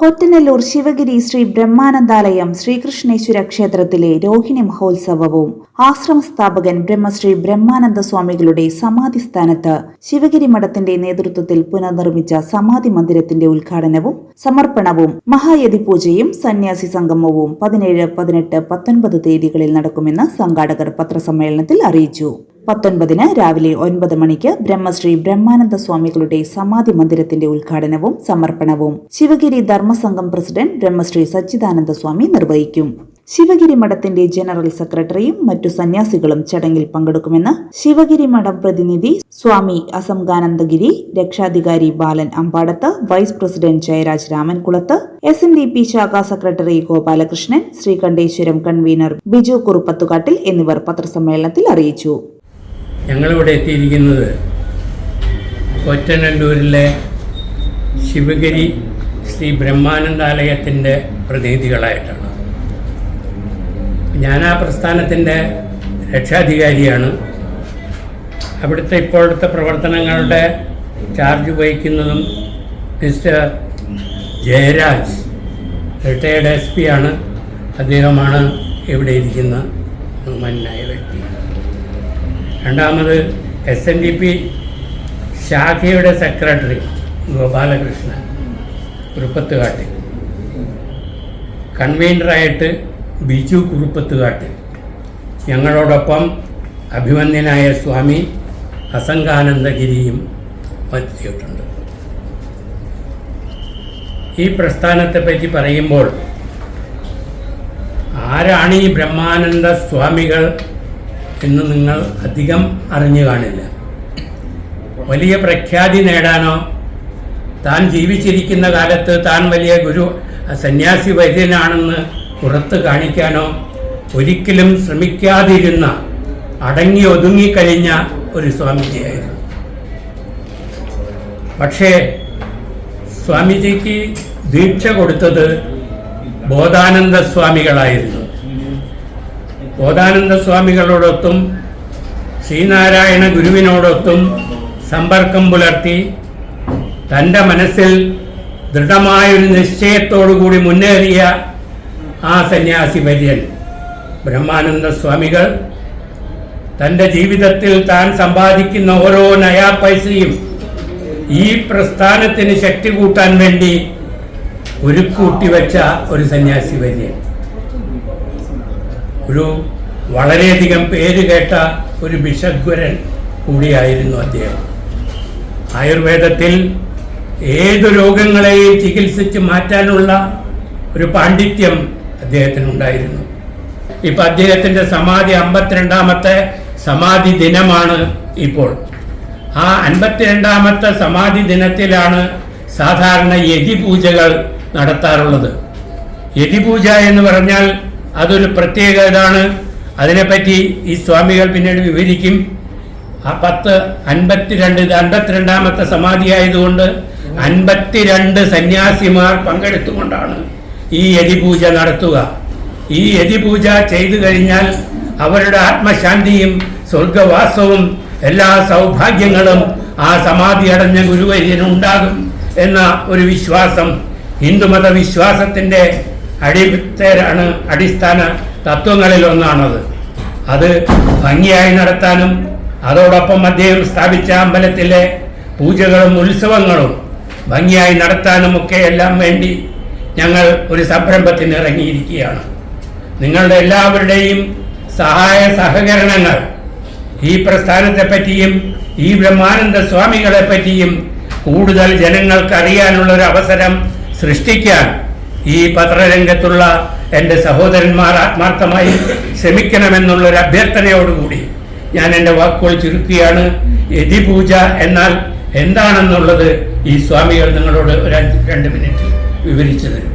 കൊറ്റനല്ലൂർ ശിവഗിരി ശ്രീ ബ്രഹ്മാനന്ദാലയം ശ്രീകൃഷ്ണേശ്വര ക്ഷേത്രത്തിലെ രോഹിണി മഹോത്സവവും ആശ്രമസ്ഥാപകൻ ബ്രഹ്മശ്രീ ബ്രഹ്മാനന്ദ സ്വാമികളുടെ സമാധി സ്ഥാനത്ത് ശിവഗിരി മഠത്തിന്റെ നേതൃത്വത്തിൽ പുനർനിർമ്മിച്ച സമാധി മന്ദിരത്തിന്റെ ഉദ്ഘാടനവും സമർപ്പണവും മഹായതി പൂജയും സന്യാസി സംഗമവും പതിനേഴ് പതിനെട്ട് പത്തൊൻപത് തീയതികളിൽ നടക്കുമെന്ന് സംഘാടകർ പത്രസമ്മേളനത്തിൽ അറിയിച്ചു. പത്തൊൻപതിന് രാവിലെ ഒൻപത് മണിക്ക് ബ്രഹ്മശ്രീ ബ്രഹ്മാനന്ദ സ്വാമികളുടെ സമാധി മന്ദിരത്തിന്റെ ഉദ്ഘാടനവും സമർപ്പണവും ശിവഗിരി ധർമ്മസംഘം പ്രസിഡന്റ് ബ്രഹ്മശ്രീ സച്ചിദാനന്ദ സ്വാമി നിർവഹിക്കും. ശിവഗിരി മഠത്തിന്റെ ജനറൽ സെക്രട്ടറിയും മറ്റു സന്യാസികളും ചടങ്ങിൽ പങ്കെടുക്കുമെന്ന് ശിവഗിരി മഠം പ്രതിനിധി സ്വാമി അസംഗാനന്ദഗിരി രക്ഷാധികാരി Balan Ambadath vice president Jayaraj Ramankulath S N D P ശാഖാ സെക്രട്ടറി ഗോപാലകൃഷ്ണൻ ശ്രീകണ്ഠേശ്വരം കൺവീനർ ബിജു കുറുപ്പത്തുകാട്ടിൽ എന്നിവർ പത്രസമ്മേളനത്തിൽ അറിയിച്ചു. ഞങ്ങളിവിടെ എത്തിയിരിക്കുന്നത് കൊറ്റനല്ലൂരിലെ ശിവഗിരി ശ്രീ ബ്രഹ്മാനന്ദാലയത്തിന്റെ പ്രതിനിധികളായിട്ടാണ്. ഞാൻ ആ പ്രസ്ഥാനത്തിന്റെ രക്ഷാധികാരിയാണ്. അവിടുത്തെ ഇപ്പോഴത്തെ പ്രവർത്തനങ്ങളുടെ charge വഹിക്കുന്നതും mister Jayaraj retired S P ആണ്. അദ്ദേഹമാണ് ഇവിടെ ഇരിക്കുന്ന ബഹുമാനായ വ്യക്തി. രണ്ടാമത് എസ് എൻ ഡി പി ശാഖയുടെ സെക്രട്ടറി ഗോപാലകൃഷ്ണൻ കുറുപ്പത്തുകാട്ട്. കൺവീനറായിട്ട് ബിജു കുറുപ്പത്തുകാട്ട്. ഞങ്ങളോടൊപ്പം അഭിമന്യനായ സ്വാമി അസംഖാനന്ദഗിരിയും എത്തിയിട്ടുണ്ട് ഈ പ്രസ്ഥാനത്തെ പറ്റി പറയുമ്പോൾ ആരാണ് ഈ ബ്രഹ്മാനന്ദ സ്വാമികൾ എന്ന് നിങ്ങൾ അധികം അറിഞ്ഞു കാണില്ല. വലിയ പ്രഖ്യാതി നേടാനോ താൻ ജീവിച്ചിരിക്കുന്ന കാലത്ത് താൻ വലിയ ഗുരു സന്യാസി വൈദ്യനാണെന്ന് പുറത്ത് കാണിക്കാനോ ഒരിക്കലും ശ്രമിക്കാതിരുന്ന അടങ്ങി ഒതുങ്ങിക്കഴിഞ്ഞ ഒരു സ്വാമിജിയായിരുന്നു. പക്ഷേ സ്വാമിജിക്ക് ദീക്ഷ കൊടുത്തത് ബോധാനന്ദ സ്വാമികളായിരുന്നു. ബോധാനന്ദ സ്വാമികളോടൊത്തും ശ്രീനാരായണ ഗുരുവിനോടൊത്തും സമ്പർക്കം പുലർത്തി തന്റെ മനസ്സിൽ ദൃഢമായൊരു നിശ്ചയത്തോടുകൂടി മുന്നേറിയ ആ സന്യാസി വര്യൻ ബ്രഹ്മാനന്ദ സ്വാമികൾ തന്റെ ജീവിതത്തിൽ താൻ സമ്പാദിക്കുന്ന ഓരോ നയാ പൈസയും ഈ പ്രസ്ഥാനത്തിന് ശക്തി കൂട്ടാൻ വേണ്ടി ഒരു കൂട്ടിവെച്ച ഒരു സന്യാസി വര്യൻ ഒരു വളരെയധികം പേര് കേട്ട ഒരു ബിഷഗ്വരൻ കൂടിയായിരുന്നു അദ്ദേഹം. ആയുർവേദത്തിൽ ഏതു രോഗങ്ങളെയും ചികിത്സിച്ച് മാറ്റാനുള്ള ഒരു പാണ്ഡിത്യം അദ്ദേഹത്തിനുണ്ടായിരുന്നു. ഇപ്പം അദ്ദേഹത്തിന്റെ സമാധി അമ്പത്തിരണ്ടാമത്തെ സമാധി ദിനമാണ് ഇപ്പോൾ. ആ അൻപത്തിരണ്ടാമത്തെ സമാധി ദിനത്തിലാണ് സാധാരണ യതിപൂജകൾ നടത്താറുള്ളത്. യതിപൂജ എന്ന് പറഞ്ഞാൽ അതൊരു പ്രത്യേക ഇതാണ്. അതിനെപ്പറ്റി ഈ സ്വാമികൾ പിന്നീട് വിവരിക്കും. ആ പത്ത് അൻപത്തിരണ്ട് ഇത് അൻപത്തിരണ്ടാമത്തെ സമാധി ആയതുകൊണ്ട് അൻപത്തിരണ്ട് സന്യാസിമാർ പങ്കെടുത്തുകൊണ്ടാണ് ഈ യതിപൂജ നടത്തുക. ഈ യതിപൂജ ചെയ്തു കഴിഞ്ഞാൽ അവരുടെ ആത്മശാന്തിയും സ്വർഗവാസവും എല്ലാ സൗഭാഗ്യങ്ങളും ആ സമാധി അടഞ്ഞ ഗുരുവര്യനുണ്ടാകും എന്ന ഒരു വിശ്വാസം ഹിന്ദുമത വിശ്വാസത്തിന്റെ അടിത്തരാണ് അടിസ്ഥാന തത്വങ്ങളിൽ ഒന്നാണത് അത് ഭംഗിയായി നടത്താനും അതോടൊപ്പം അദ്ദേഹം സ്ഥാപിച്ച അമ്പലത്തിലെ പൂജകളും ഉത്സവങ്ങളും ഭംഗിയായി നടത്താനും ഒക്കെ എല്ലാം വേണ്ടി ഞങ്ങൾ ഒരു സംരംഭത്തിന് ഇറങ്ങിയിരിക്കുകയാണ്. നിങ്ങളുടെ എല്ലാവരുടെയും സഹായ സഹകരണങ്ങൾ ഈ പ്രസ്ഥാനത്തെ പറ്റിയും ഈ ബ്രഹ്മാനന്ദ സ്വാമികളെ പറ്റിയും കൂടുതൽ ജനങ്ങൾക്ക് അറിയാനുള്ള ഒരു അവസരം സൃഷ്ടിക്കാൻ ഈ പത്രരംഗത്തുള്ള എന്റെ സഹോദരന്മാർ ആത്മാർത്ഥമായി ശ്രമിക്കണമെന്നുള്ളൊരു അഭ്യർത്ഥനയോടുകൂടി ഞാൻ എന്റെ വാക്കുകൾ ചുരുക്കുകയാണ്. യതിപൂജ എന്നാൽ എന്താണെന്നുള്ളത് ഈ സ്വാമികൾ നിങ്ങളോട് ഒരു രണ്ട് മിനിറ്റ് വിവരിച്ചു തരും.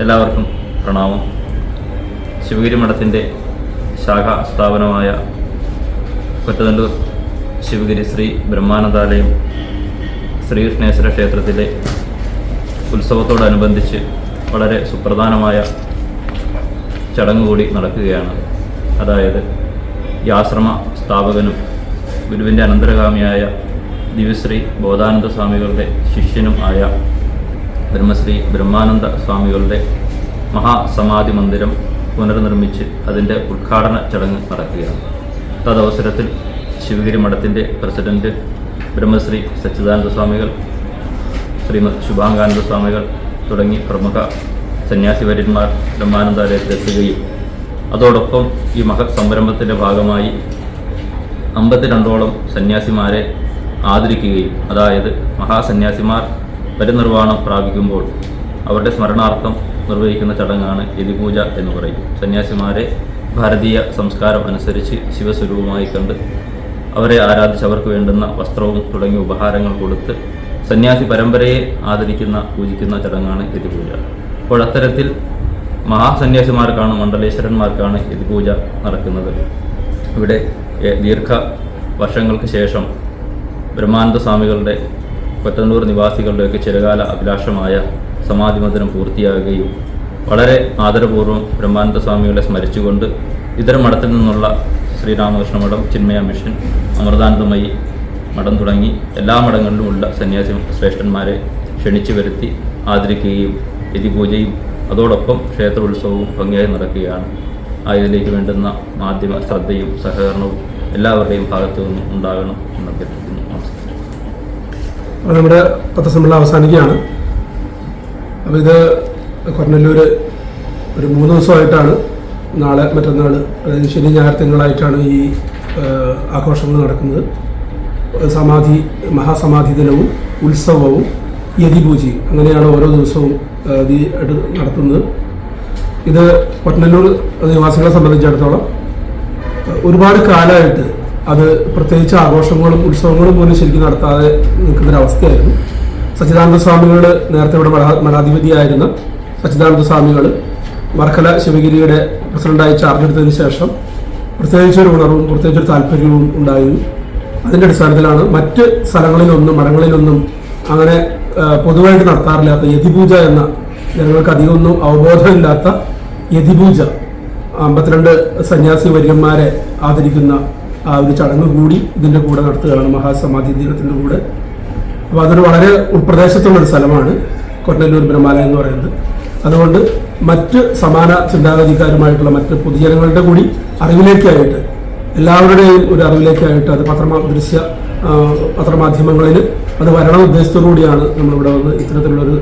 എല്ലാവർക്കും പ്രണാമം. ശിവഗിരി മഠത്തിന്റെ ശാഖ സ്ഥാപനമായ കൊറ്റതണ്ടൂർ ശിവഗിരി ശ്രീ ബ്രഹ്മാനന്ദാലയം ശ്രീകൃഷ്ണേശ്വര ക്ഷേത്രത്തിലെ ഉത്സവത്തോടനുബന്ധിച്ച് വളരെ സുപ്രധാനമായ ചടങ്ങ് കൂടി നടക്കുകയാണ്. അതായത് ഈ ആശ്രമ സ്ഥാപകനും ഗുരുവിന്റെ അനന്തരഗാമിയായ ദിവ്യശ്രീ ബോധാനന്ദ സ്വാമികളുടെ ശിഷ്യനും ആയ ബ്രഹ്മശ്രീ ബ്രഹ്മാനന്ദ സ്വാമികളുടെ മഹാസമാധി മന്ദിരം പുനർനിർമ്മിച്ച് അതിന്റെ ഉദ്ഘാടന ചടങ്ങ് നടക്കുകയാണ്. തദവസരത്തിൽ ശിവഗിരി മഠത്തിന്റെ പ്രസിഡന്റ് ബ്രഹ്മശ്രീ സച്ചിദാനന്ദ സ്വാമികൾ ശ്രീമദ് ശുഭാംഗാനന്ദ സ്വാമികൾ തുടങ്ങി പ്രമുഖ സന്യാസിവര്യന്മാർ ബ്രഹ്മാനന്ദാലയത്തിലെത്തുകയും അതോടൊപ്പം ഈ മഹത് സംരംഭത്തിന്റെ ഭാഗമായി അമ്പത്തിരണ്ടോളം സന്യാസിമാരെ ആദരിക്കുകയും അതായത് മഹാസന്യാസിമാർ പരിനിർവാണം പ്രാപിക്കുമ്പോൾ അവരുടെ സ്മരണാർത്ഥം നിർവഹിക്കുന്ന ചടങ്ങാണ് യതിപൂജ എന്ന് പറയും. സന്യാസിമാരെ ഭാരതീയ സംസ്കാരം അനുസരിച്ച് ശിവസ്വരൂപമായി കണ്ട് അവരെ ആരാധിച്ച് അവർക്ക് വേണ്ടുന്ന വസ്ത്രവും തുടങ്ങിയ ഉപഹാരങ്ങൾ കൊടുത്ത് സന്യാസി പരമ്പരയെ ആദരിക്കുന്ന പൂജിക്കുന്ന ചടങ്ങാണ് യതിപൂജ അപ്പോൾ അത്തരത്തിൽ മഹാസന്യാസിമാർക്കാണ് മണ്ഡലേശ്വരന്മാർക്കാണ് യതിപൂജ നടക്കുന്നത്. ഇവിടെ ദീർഘ വർഷങ്ങൾക്ക് ശേഷം ബ്രഹ്മാനന്ദ സ്വാമികളുടെ കൊറ്റന്നൂർ നിവാസികളുടെയൊക്കെ ചിരകാല അഭിലാഷമായ സമാധി മന്ദിരം പൂർത്തിയാകുകയും വളരെ ആദരപൂർവം ബ്രഹ്മാനന്ദ സ്വാമികളെ സ്മരിച്ചുകൊണ്ട് ഇതര മഠത്തിൽ നിന്നുള്ള ശ്രീരാമകൃഷ്ണ മഠം ചിന്മയ മിഷൻ അമൃതാനന്ദമയി മഠം തുടങ്ങി എല്ലാ മഠങ്ങളിലുമുള്ള സന്യാസി ശ്രേഷ്ഠന്മാരെ ക്ഷണിച്ചു വരുത്തി ആദരിക്കുകയും യതിപൂജയും അതോടൊപ്പം ക്ഷേത്ര ഉത്സവവും ഭംഗിയായി നടക്കുകയാണ്. ആയതിലേക്ക് വേണ്ടുന്ന മാധ്യമ ശ്രദ്ധയും സഹകരണവും എല്ലാവരുടെയും ഭാഗത്തു നിന്നും ഉണ്ടാകണം എന്ന് അഭ്യർത്ഥിക്കുന്നു. അപ്പോൾ നമ്മുടെ പത്രസമ്മേളനം അവസാനിക്കുകയാണ്. അപ്പോൾ ഇത് കൊരനല്ലൂർ ഒരു മൂന്ന് ദിവസമായിട്ടാണ്. നാളെ മറ്റന്നാൾ അതായത് ശനി ഞായർ തിങ്കളായിട്ടാണ് ഈ ആഘോഷങ്ങൾ നടക്കുന്നത്. സമാധി മഹാസമാധി ദിനവും ഉത്സവവും യതിപൂജയും അങ്ങനെയാണ് ഓരോ ദിവസവും നടത്തുന്നത്. ഇത് കൊട്ടനല്ലൂർ നിവാസികളെ സംബന്ധിച്ചിടത്തോളം ഒരുപാട് കാലമായിട്ട് അത് പ്രത്യേകിച്ച് ആഘോഷങ്ങളും ഉത്സവങ്ങളും പോലും ശരിക്കും നടത്താതെ നിൽക്കുന്നൊരവസ്ഥയായിരുന്നു. സച്ചിദാനന്ദ സ്വാമികൾ നേരത്തെ ഇവിടെ മഠ മഠാധിപതിയായിരുന്ന സച്ചിദാനന്ദ സ്വാമികൾ വർക്കല ശിവഗിരിയുടെ പ്രസിഡന്റായി ചാർജ് എടുത്തതിന് ശേഷം പ്രത്യേകിച്ചൊരു ഉണർവും പ്രത്യേകിച്ചൊരു താല്പര്യവും ഉണ്ടായിരുന്നു. അതിന്റെ അടിസ്ഥാനത്തിലാണ് മറ്റ് സ്ഥലങ്ങളിലൊന്നും മഠങ്ങളിലൊന്നും അങ്ങനെ പൊതുവായിട്ട് നടത്താറില്ലാത്ത യതിപൂജ എന്ന ജനങ്ങൾക്ക് അധികമൊന്നും അവബോധമില്ലാത്ത യതിപൂജ അമ്പത്തിരണ്ട് സന്യാസി വര്യന്മാരെ ആദരിക്കുന്ന ആ ഒരു ചടങ്ങ് കൂടി ഇതിന്റെ കൂടെ നടത്തുകയാണ് മഹാസമാധി ദിനത്തിന്റെ കൂടെ. അപ്പോൾ അതൊരു വളരെ ഉൾപ്രദേശത്തുള്ളൊരു സ്ഥലമാണ് കൊട്ടനല്ലൂർ ബ്രഹ്മാലയം എന്ന് പറയുന്നത്. അതുകൊണ്ട് മറ്റ് സമാന ചിന്താഗതിക്കാരുമായിട്ടുള്ള മറ്റ് പൊതുജനങ്ങളുടെ കൂടി അറിവിലേക്കായിട്ട് എല്ലാവരുടെയും ഒരു അറിവിലേക്കായിട്ട് അത് പത്രമാ ദൃശ്യ പത്രമാധ്യമങ്ങളിൽ അത് വരണ ഉദ്ദേശത്തോടു കൂടിയാണ് നമ്മളിവിടെ വന്ന് ഇത്തരത്തിലുള്ളൊരു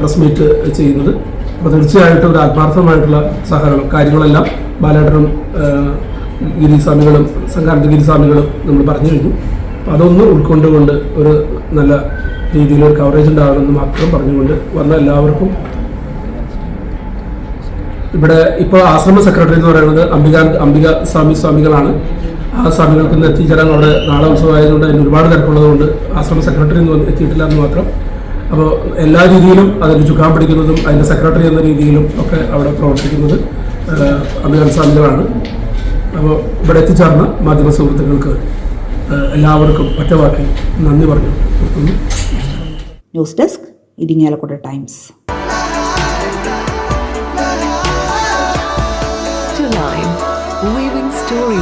പ്രസ് മീറ്റ് ചെയ്യുന്നത്. അപ്പോൾ തീർച്ചയായിട്ടും ഒരു ആത്മാർത്ഥമായിട്ടുള്ള സഹകരണം കാര്യങ്ങളെല്ലാം ബാലേട്ടനും ഗിരിസ്വാമികളും സംഘാനന്ദ ഗിരിസ്വാമികളും നമ്മൾ പറഞ്ഞു കഴിഞ്ഞു. അപ്പോൾ അതൊന്ന് ഉൾക്കൊണ്ടുകൊണ്ട് ഒരു നല്ല രീതിയിൽ ഒരു കവറേജ് ഉണ്ടാകണമെന്ന് മാത്രം പറഞ്ഞുകൊണ്ട് വന്ന എല്ലാവർക്കും ഇവിടെ ഇപ്പോൾ ആശ്രമ സെക്രട്ടറി എന്ന് പറയുന്നത് അംബിക അംബിക സ്വാമി സ്വാമികളാണ്. ആ സ്വാമികൾക്ക് ഇന്ന് എത്തിച്ചേരാൻ അവിടെ നാളെ ഉത്സവമായതുകൊണ്ട് അതിന് ഒരുപാട് തിരക്കുള്ളതുകൊണ്ട് ആശ്രമ സെക്രട്ടറി ഒന്നും എത്തിയിട്ടില്ല എന്ന് മാത്രം. അപ്പോൾ എല്ലാ രീതിയിലും അതിന് ചുക്കാൻ പിടിക്കുന്നതും അതിന്റെ സെക്രട്ടറി എന്ന രീതിയിലും ഒക്കെ അവിടെ പ്രവർത്തിക്കുന്നത് അംബിക സ്വാമികളാണ്. അപ്പോൾ ഇവിടെ എത്തിച്ചേർന്ന മാധ്യമ സുഹൃത്തുക്കൾക്ക് എല്ലാവർക്കും ഒറ്റവാക്കിൽ നന്ദി പറഞ്ഞു. News desk Irinjalakuda times.